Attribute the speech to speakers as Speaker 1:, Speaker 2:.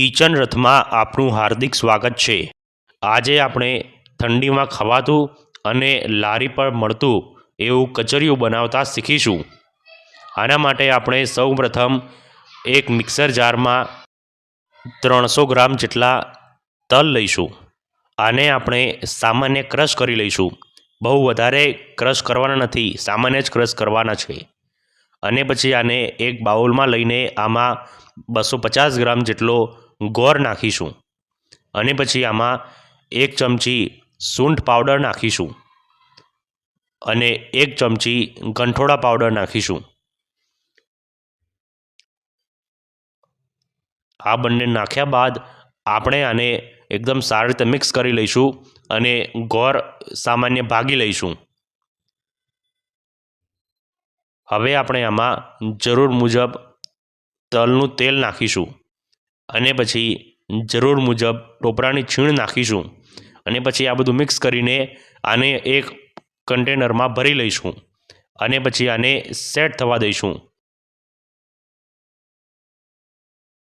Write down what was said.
Speaker 1: Kitchen રથમાં આપનું હાર્દિક સ્વાગત છે. આજે આપણે ઠંડીમાં ખવાતું અને લારી પર મળતું એવું કચરિયું બનાવતા શીખીશું. આના માટે આપણે સૌપ્રથમ એક મિક્સર જારમાં ત્રણસો ગ્રામ જેટલા તલ લઈશું. આને આપણે સામાન્ય ક્રશ કરી લઈશું. બહુ વધારે ક્રશ કરવાના નથી, સામાન્ય જ ક્રશ કરવાના છે. અને પછી આને એક બાઉલમાં લઈને આમાં બસો પચાસ ગ્રામ જેટલો ગોળ નાખીશું. અને પછી આમાં એક ચમચી સૂંઠ પાવડર નાખીશું. અને એક ચમચી ગંઠોડા પાવડર નાખીશું. આ બંને નાખ્યા બાદ આપણે આને એકદમ સારી રીતે મિક્સ કરી લઈશું અને ગોળ સામાન્ય ભાગી લઈશું. હવે આપણે આમાં જરૂર મુજબ તલનું તેલ નાખીશું. અને પછી જરૂર મુજબ ટોપરાની છીણ નાખીશું. અને પછી આ બધું મિક્સ કરીને આને એક કન્ટેનરમાં ભરી લઈશું. અને પછી આને સેટ થવા દઈશું.